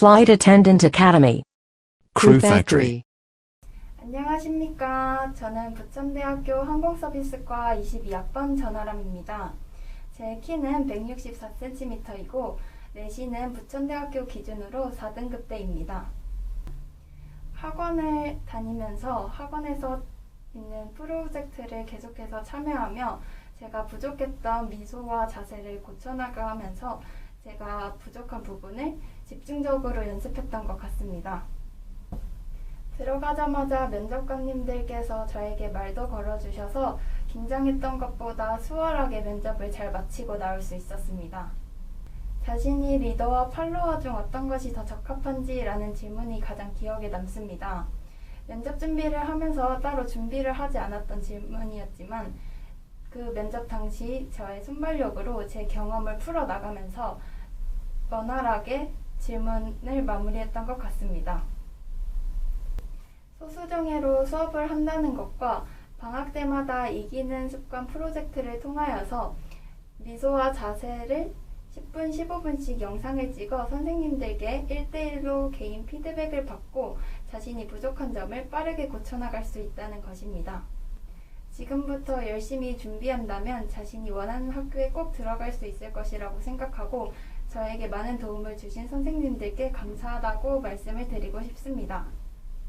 Flight Attendant Academy. Crew Factory. 안녕하십니까. 저는 부천대학교 항공서비스과 22학번 전아람입니다. 제 키는 164cm이고 내신은 부천대학교 기준으로 4등급대입니다. 학원을 다니면서 학원에서 있는 프로젝트를 계속해서 참여하며 제가 부족했던 미소와 자세를 고쳐나가면서 제가 부족한 부분을 집중적으로 연습했던 것 같습니다. 들어가자마자 면접관님들께서 저에게 말도 걸어주셔서 긴장했던 것보다 수월하게 면접을 잘 마치고 나올 수 있었습니다. 자신이 리더와 팔로워 중 어떤 것이 더 적합한지라는 질문이 가장 기억에 남습니다. 면접 준비를 하면서 따로 준비를 하지 않았던 질문이었지만 그 면접 당시 저의 순발력으로 제 경험을 풀어 나가면서 원활하게 질문을 마무리했던 것 같습니다. 소수정예로 수업을 한다는 것과 방학 때마다 이기는 습관 프로젝트를 통하여서 미소와 자세를 10분, 15분씩 영상을 찍어 선생님들께 1대1로 개인 피드백을 받고 자신이 부족한 점을 빠르게 고쳐나갈 수 있다는 것입니다. 지금부터 열심히 준비한다면 자신이 원하는 학교에 꼭 들어갈 수 있을 것이라고 생각하고 저에게 많은 도움을 주신 선생님들께 감사하다고 말씀을 드리고 싶습니다.